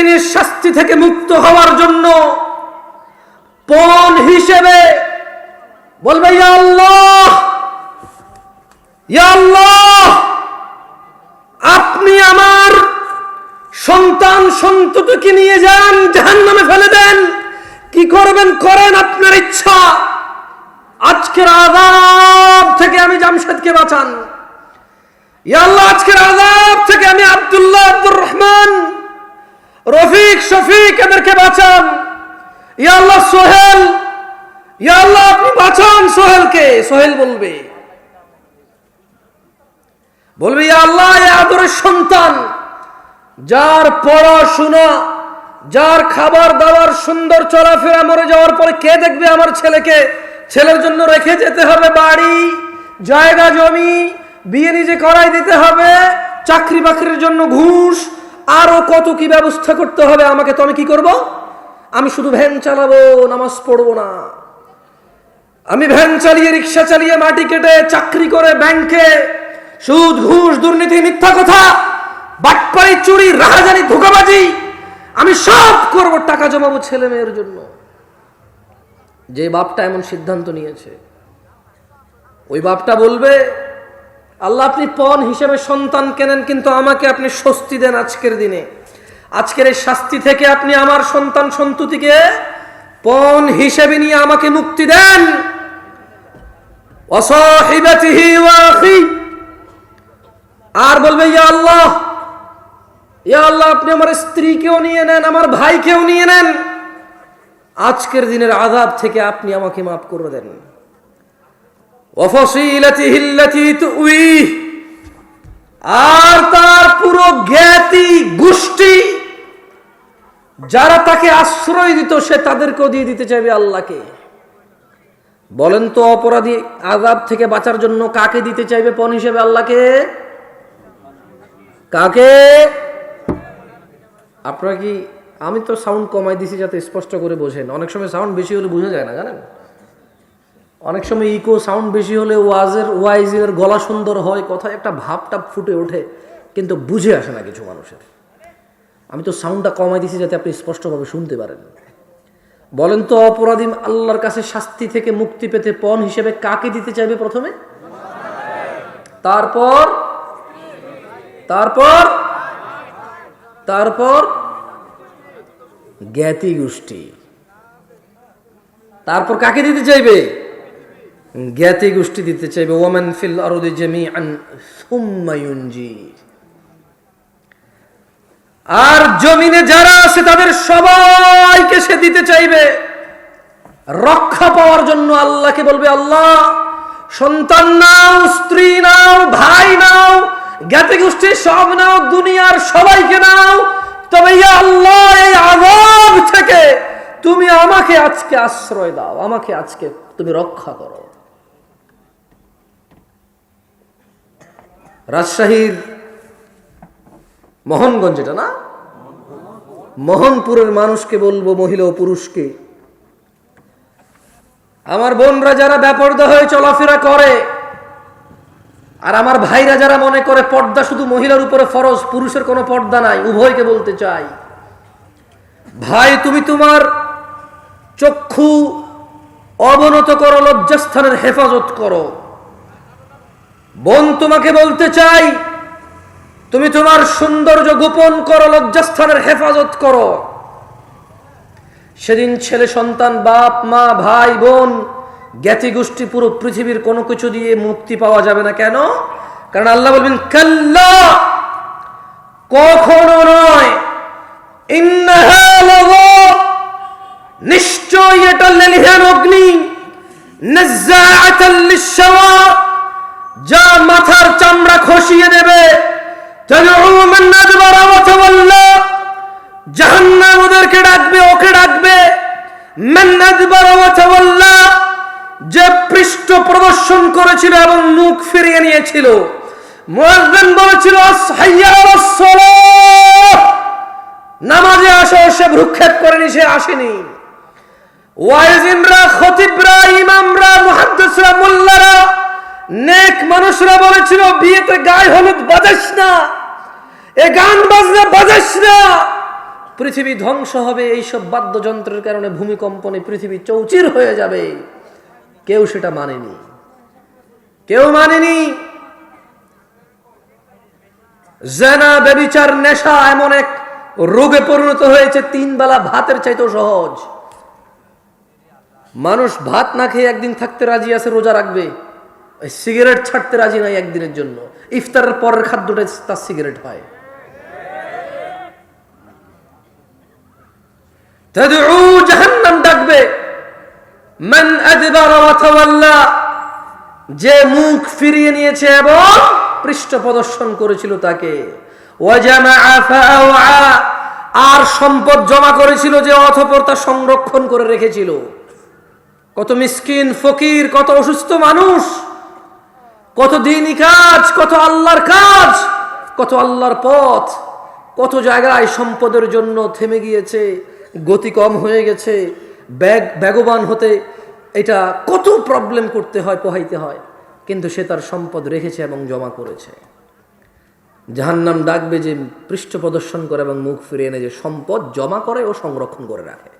দিনের শাস্তি থেকে মুক্ত হওয়ার জন্য পণ হিসেবে বলবে আল্লাহ আল্লাহ, আপনি আমার সন্তান সন্ততিকে নিয়ে যান, জাহান্নামে ফেলে দেন। কি করবেন? করেন আপনার ইচ্ছা। আজকের আজাব থেকে আমি জামশেদকে বাঁচান। আল্লাহ, আজকের আজাব থেকে আমি আব্দুল্লাহ আব্দুর রহমান রফিক, শফিক, এদেরকে বাঁচান। ইয়া আল্লাহ, সোহেল। ইয়া আল্লাহ, আপনি বাঁচান সোহেলকে। সোহেল বলবে। বলবে, ইয়া আল্লাহ, এ আদরের সন্তান, যার পড়াশোনা, যার খাবার দাবার সুন্দর চলাফেরা মরে যাওয়ার পরে কে দেখবে আমার ছেলেকে? ছেলের জন্য রেখে যেতে হবে বাড়ি, জায়গা, জমি, বিয়ে নিজে করাই দিতে হবে চাকরি বাকরির জন্য ঘুষ আরও কত কি ব্যবস্থা করতে হবে আমাকে তো আমি কি করব? আমি শুধু ভ্যান চালাবো, নামাজ পড়ব না। আমি ভ্যান চালিয়ে, রিক্সা চালিয়ে মাটি কেটে চাকরি করে ব্যাংকে সুদ, ঘুষ, দুর্নীতি, মিথ্যা কথা, বাটপাড়ি, চুরি, রাহাজানি, ধোকাবাজি, আমি সব করব টাকা জমাবো ছেলে মেয়ের জন্য। যে বাপটা এমন সিদ্ধান্ত নিয়েছে, ওই বাপটা বলবে আল্লাহ আপনি পণ হিসেবে সন্তান কেনেন, কিন্তু আমাকে আপনি স্বস্তি দেন আজকের দিনে। আজকের এই শাস্তি থেকে আপনি আমার সন্তান সন্ততিকে পণ হিসেবে নিয়ে আমাকে মুক্তি দেন। আর বলবে, ইয়া আল্লাহ ইয়া আল্লাহ, আপনি আমার স্ত্রীকেও নিয়ে নেন, আমার ভাইকেও নিয়ে নেন। আজকের দিনের আদাব থেকে আপনি আমাকে মাফ করে দেন। আর তার পুরো জ্ঞাতি গোষ্ঠী, যারা তাকে আশ্রয় দিত, সে তাদেরকেও দিয়ে দিতে চাইবে আল্লাহকে। বলেন তো, অপরাধী আজাব থেকে বাঁচার জন্য কাকে দিতে চাইবে পণ হিসেবে আল্লাহকে? কাকে? আপনারা কি, আমি তো সাউন্ড কমাই দিছি যাতে স্পষ্ট করে বোঝেন। অনেক সময় সাউন্ড বেশি হলে বোঝা যায় না, জানেন? অনেক সময় ইকো সাউন্ড বেশি হলে ওয়াজের, ওয়াইজের গলা সুন্দর হয় কথা একটা ভাবটা ফুটে ওঠে, কিন্তু বুঝে আসে না কিছু মানুষের। আমি তো সাউন্ডটা কমাই দিছি যাতে আপনি স্পষ্টভাবে শুনতে পারেন। বলেন তো অপরাধী আল্লাহর কাছে শাস্তি থেকে মুক্তি পেতে পণ হিসেবে কাকে দিতে চাইবে প্রথমে? তারপর? তারপর? তারপর? জ্ঞাতি গোষ্ঠী তারপর কাকে দিতে চাইবে? জ্ঞাতি গোষ্ঠী দিতে চাইবে। ওয়ামান ফিল আরদি আর জমিনে যারা আছে, তাদের সবাইকে সে দিতে চাইবে। রক্ষা পাওয়ার জন্য আল্লাহকে বলবে, আল্লাহ, সন্তান নাও, স্ত্রী নাও, ভাই নাও, জ্ঞাতি গোষ্ঠী, সব নাও, দুনিয়ার সবাইকে নাও। তবে আল্লাহ, এই আজাব থেকে তুমি আমাকে আজকে আশ্রয় দাও, আমাকে আজকে তুমি রক্ষা করো। রাজশাহীর মোহনগঞ্জ এটা না? মোহনপুরের মানুষকে বলব, মহিলা ও পুরুষকে। আমার বোনরা যারা ব্যাপর্দা হয়ে চলাফেরা করে, আর আমার ভাইরা যারা মনে করে পর্দা শুধু মহিলার উপরে ফরজ, পুরুষের কোনো পর্দা নাই, উভয়কে বলতে চাই। ভাই, তুমি তোমার চক্ষু অবনত করো, লজ্জাস্থানের হেফাজত করো। বোন তোমাকে বলতে চাই, তুমি তোমার সৌন্দর্য গোপন করো, লজ্জাস্থানের হেফাজত করো। সেদিন ছেলে, সন্তান, বাপ, মা, ভাই, বোন, জ্ঞাতি গোষ্ঠী পুরো পৃথিবীর কোনো কিছু দিয়ে মুক্তি পাওয়া যাবে না। কেন? কারণ আল্লাহ বলবেন, কাল্লা, কখনো নয়। নিশ্চয় এটা লেলিহান অগ্নি। খসিয়ে দেবে। ওদেরকে ডাকবে, ওকে ডাকবে। যে পৃষ্ঠ প্রদর্শন করেছিল এবং মুখ ফিরিয়ে নিয়েছিল। বলেছিল নামাজে আসো, সে ভ্রুক্ষেপ করেনি, সে আসেনি। ওয়াইজিনরা, খতিবরা, ইমামরা, মুহাদ্দিসরা, মোল্লারা নেক মানুষরা বলেছিল, বিয়েতে গায়ে হলুদ বাজাস না। এ গান বাজনা বাজাস না। পৃথিবী ধ্বংস হবে, এইসব বাদ্যযন্ত্রের কারণে ভূমিকম্পনে পৃথিবী চৌচির হয়ে যাবে। কেউ সেটা মানেনি। কেউ মানেনি জেনা বেবিচার নেশা এমন এক রোগে পরিণত হয়েছে, তিন বেলা ভাতের চাইতেও সহজ। মানুষ ভাত না খেয়ে একদিন থাকতে রাজি আছে, রোজা রাখবে। ওই সিগারেট ছাড়তে রাজি নাই একদিনের জন্য। ইফতারের পরের খাদ্যটা তার সিগারেট হয়। জাহান্নাম ডাকবে। মান যে মুখ ফিরিয়ে নিয়েছে এবং পৃষ্ঠ প্রদর্শন করেছিল তাকে। আর সম্পদ জমা করেছিল যে অথপর তা সংরক্ষণ করে রেখেছিল। কত মিসকিন, ফকির, কত অসুস্থ মানুষ কত দিনই কাজ, কত আল্লাহর কাজ, কত আল্লাহর পথ, কত জায়গায় সম্পদের জন্য থেমে গিয়েছে, গতি কম হয়ে গেছে, ব্যাগ, ব্যাগবান হতে এটা কত প্রবলেম করতে হয়, পোহাইতে হয়, কিন্তু সে তার সম্পদ রেখেছে এবং জমা করেছে। জাহান্নাম ডাকবে যে পৃষ্ঠ প্রদর্শন করে এবং মুখ ফিরিয়ে এনে যে সম্পদ জমা করে ও সংরক্ষণ করে রাখে।